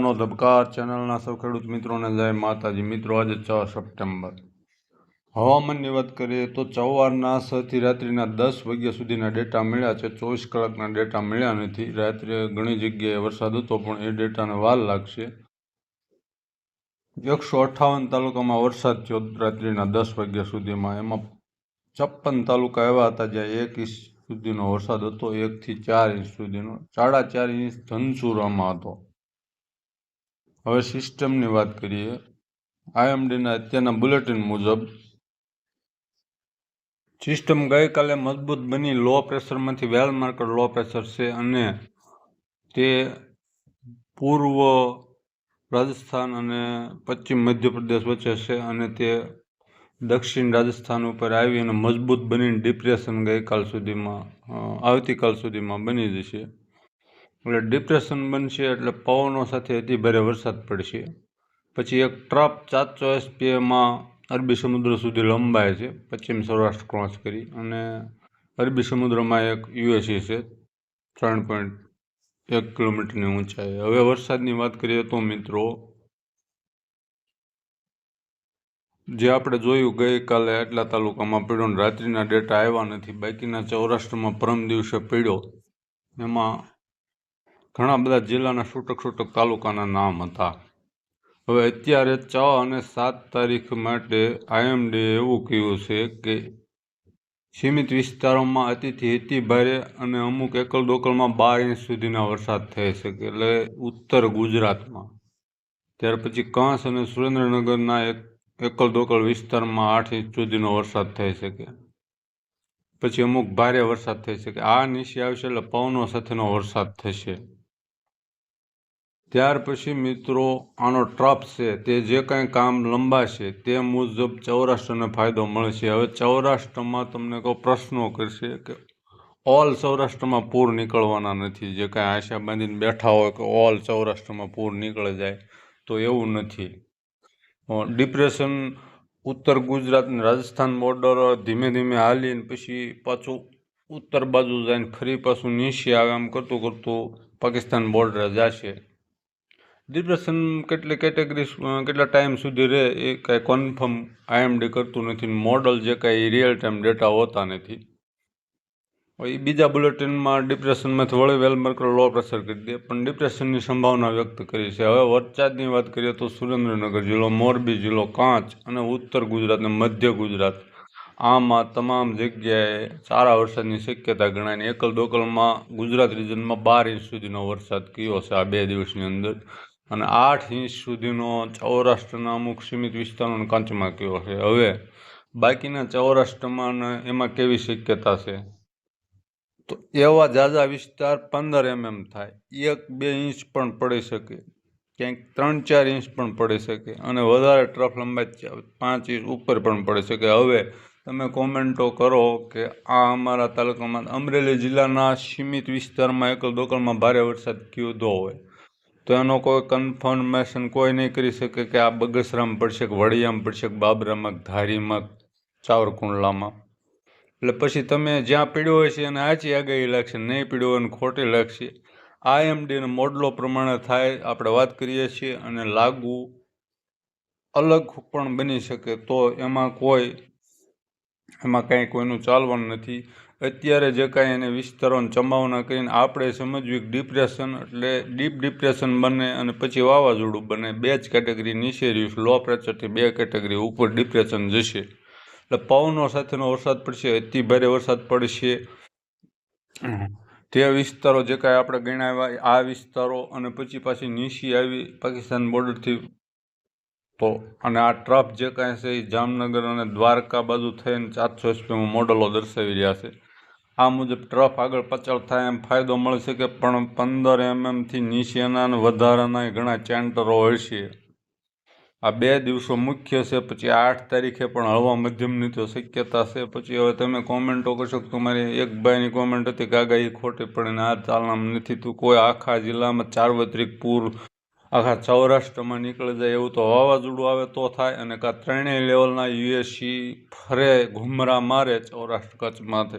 નો ધબકાર ચેનલના સૌ ખેડૂત મિત્રોને જય માતાજી. મિત્રો, આજે છ સપ્ટેમ્બર. હવામાનની વાત કરીએ તો સવારના છ રાત્રિના દસ વાગ્યા સુધીના ડેટા મળ્યા છે. ચોવીસ કલાકના ડેટા મળ્યા નથી. રાત્રે ઘણી જગ્યાએ વરસાદ હતો, પણ એ ડેટાને વાર લાગશે. એકસો અઠ્ઠાવન તાલુકામાં વરસાદ થયો રાત્રિના દસ વાગ્યા સુધીમાં. એમાં છપ્પન તાલુકા એવા હતા જ્યાં એક ઇંચ સુધીનો વરસાદ હતો એકથી ચાર ઇંચ સુધીનો. સાડા ચાર ઇંચ ધનસુરામાં હતો. હવે સિસ્ટમની વાત કરીએ. આઈએમડીના અત્યારના બુલેટિન મુજબ સિસ્ટમ ગઈકાલે મજબૂત બની. લો પ્રેશરમાંથી વેલ માર્કેટ લો પ્રેશર છે અને તે પૂર્વ રાજસ્થાન અને પશ્ચિમ મધ્યપ્રદેશ વચ્ચે છે અને તે દક્ષિણ રાજસ્થાન ઉપર આવી અને મજબૂત બનીને ડિપ્રેશન ગઈકાલ સુધીમાં આવતીકાલ સુધીમાં બની જશે. એટલે ડિપ્રેશન બનશે એટલે પવનો સાથે અતિ ભારે વરસાદ પડશે. પછી એક ટ્રપ સાતસો એસપીએમાં અરબી સમુદ્ર સુધી લંબાય છે. પશ્ચિમ સૌરાષ્ટ્ર ક્રોસ કરી અને અરબી સમુદ્રમાં એક યુએસી છે. ત્રણ પોઈન્ટ એક કિલોમીટરની ઊંચાઈ. હવે વરસાદની વાત કરીએ તો મિત્રો, જે આપણે જોયું ગઈકાલે આટલા તાલુકામાં પીડ્યો રાત્રિના ડેટા આવ્યા નથી. બાકીના સૌરાષ્ટ્રમાં પરમ દિવસે પીડ્યો. એમાં ઘણા બધા જિલ્લાના છૂટક છૂટક તાલુકાના નામ હતા. હવે અત્યારે છ અને સાત તારીખ માટે આઈએમડીએ એવું કહ્યું છે કે સીમિત વિસ્તારોમાં અતિથી અતિ ભારે અને અમુક એકલ દોકલમાં બાર ઇંચ સુધીના વરસાદ થઈ શકે એટલે ઉત્તર ગુજરાતમાં. ત્યાર પછી કાંસ અને સુરેન્દ્રનગરના એક એકલ દોકલ વિસ્તારમાં આઠ ઇંચ સુધીનો વરસાદ થઈ શકે. પછી અમુક ભારે વરસાદ થઈ શકે. આ નીચે આવશે એટલે પવનો સાથેનો વરસાદ થશે. ત્યાર પછી મિત્રો, આનો ટ્રપ છે, તે જે કાંઈ કામ લંબાશે, તે મુજબ સૌરાષ્ટ્રને ફાયદો મળશે. હવે સૌરાષ્ટ્રમાં તમને કોઈ પ્રશ્નો કરશે કે ઓલ સૌરાષ્ટ્રમાં પૂર નીકળવાના નથી. જે કાંઈ આશા બાંધીને બેઠા હોય કે ઓલ સૌરાષ્ટ્રમાં પૂર નીકળે જાય, તો એવું નથી. ડિપ્રેશન ઉત્તર ગુજરાત રાજસ્થાન બોર્ડર ધીમે ધીમે હાલીને પછી પાછું ઉત્તર બાજુ જઈને ફરી પાછું નીચે આવે, આમ કરતું કરતું પાકિસ્તાન બોર્ડર જશે. ડિપ્રેશન કેટલી કેટેગરી કેટલા ટાઈમ સુધી રહે એ કાંઈ કન્ફર્મ આઈએમડી કરતું નથી મોડલ જે કાંઈ રિયલ ટાઈમ ડેટા હોતા નથી. એ બીજા બુલેટિનમાં ડિપ્રેશનમાંથી વળી વેલમાર્કર લો પ્રેશર કરી દે. પણ ડિપ્રેશનની સંભાવના વ્યક્ત કરી છે. હવે વરસાદની વાત કરીએ તો સુરેન્દ્રનગર જિલ્લો, મોરબી જિલ્લો, કાંચ અને ઉત્તર ગુજરાત અને મધ્ય ગુજરાત. આમાં તમામ જગ્યાએ સારા વરસાદની શક્યતા ગણાય એકલ દોકલમાં ગુજરાત રિજનમાં બાર ઇંચ સુધીનો વરસાદ કયો છે આ બે દિવસની અંદર? અને આઠ ઇંચ સુધીનો સૌરાષ્ટ્રના અમુક સીમિત વિસ્તારોનો કાંચમાં કયો છે? હવે, બાકીના સૌરાષ્ટ્રમાં એમાં કેવી શક્યતા છે? તો એવા ઝાઝા વિસ્તાર પંદર એમએમ થાય. એક, બે ઇંચ પણ પડી શકે. ક્યાંક ત્રણ, ચાર ઇંચ પણ પડી શકે. અને વધારે ટ્રફ લંબાઈ પાંચ ઇંચ ઉપર પણ પડી શકે. હવે, તમે કોમેન્ટો કરો કે આ અમારા તાલુકામાં અમરેલી જિલ્લાના સીમિત વિસ્તારમાં એકલ દોકલમાં ભારે વરસાદ કીધો હોય. તો એનો કોઈ કન્ફર્મેશન કોઈ નહીં કરી શકે કે આ બગસરામાં પડશે કે વડિયામાં પડશે કે બાબરામાં ધારીમાં ચાવરકુંડલામાં. એટલે પછી તમે જ્યાં પીડ્યો હોય છે એને આચી આગાહી લાગશે, નહીં પીડ્યો હોય એને ખોટી લાગશે. આઈએમડીના મોડલો પ્રમાણે થાય, આપણે વાત કરીએ છીએ અને લાગુ અલગ પણ બની શકે તો એમાં કોઈ એમાં કાંઈ કોઈનું ચાલવાનું નથી. અત્યારે જે કાંઈ એને વિસ્તરણ, ચંબાવના કરીને આપણે સમજવી ડિપ્રેશન એટલે ડીપ ડિપ્રેશન બને અને પછી વાવાઝોડું બને. બે જ કેટેગરી નીચે લો પ્રેશરથી બે કેટેગરી ઉપર ડિપ્રેશન જશે. એટલે પવનો સાથેનો વરસાદ પડશે, અતિ ભારે વરસાદ પડશે. તે વિસ્તારો જે કાંઈ આપણે ગણાવ્યા, આ વિસ્તારો અને પછી પાછી નીચી આવી પાકિસ્તાન બોર્ડરથી તો અને આ ટ્રફ જે કાંઈ છે એ જામનગર અને દ્વારકા બાજુ થઈને ચારસો એસપીમાં મોડલો દર્શાવી રહ્યા છે. આ મુજબ ટ્રફ આગળ પચાળ થાય એમ ફાયદો મળશે કે પણ પંદર એમએમથી નીચેના અને વધારાના ઘણા ચેન્ટરો હશે આ બે દિવસો મુખ્ય છે, પછી આઠ તારીખે પણ હળવા મધ્યમની તો શક્યતા છે. પછી હવે તમે કોમેન્ટો કરશો કે તમારી એક ભાઈની કોમેન્ટ હતી કે આગાહી ખોટી પડીને આ ચાલનામાં નથી. તું કોઈ આખા જિલ્લામાં સાર્વત્રિક પૂર આખા સૌરાષ્ટ્રમાં નીકળી જાય એવું તો વાવાઝોડું આવે તો થાય અને કાં ત્રણેય લેવલના યુએસસી ફરે, ઘુમરા મારે સૌરાષ્ટ્ર કચ્છમાંથી.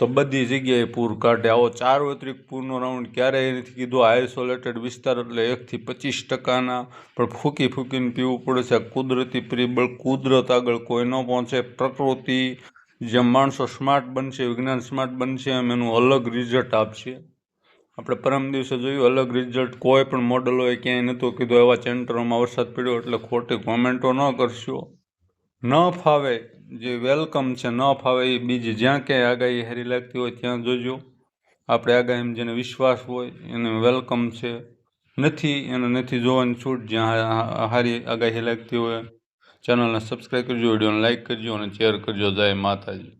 તો બધી જગ્યાએ પૂર કાઢે. આવો ચારવત્રિક પૂરનો રાઉન્ડ ક્યારેય નથી કીધું. આઇસોલેટેડ વિસ્તાર એટલે એકથી પચીસ ટકાના. પણ ફૂંકી ફૂંકીને પીવું પડે છે. કુદરતી પરિબળ, કુદરત આગળ કોઈ ન પહોંચે. પ્રકૃતિ, જેમ માણસો સ્માર્ટ બનશે, વિજ્ઞાન સ્માર્ટ બનશે, એમ એનું અલગ રિઝલ્ટ આપશે. આપણે પરમ દિવસે જોયું, અલગ રિઝલ્ટ કોઈ પણ મોડલોએ ક્યાંય નહોતું કીધું. એવા સેન્ટરોમાં વરસાદ પડ્યો એટલે ખોટી કોમેન્ટો ન કરશો. ન ફાવે, જે વેલકમ છે, ન ફાવે એ બીજી જ્યાં ક્યાંય આગાહી હારી લાગતી હોય ત્યાં જોજો. આપણે આગાહીમાં જેને વિશ્વાસ હોય, એને વેલકમ છે. નથી, એને નથી જોવાની છૂટ, જ્યાં હારી આગાહી લાગતી હોય, ચેનલને સબસ્ક્રાઈબ કરજો, વિડીયોને લાઇક કરજો અને શેર કરજો. જય માતાજી.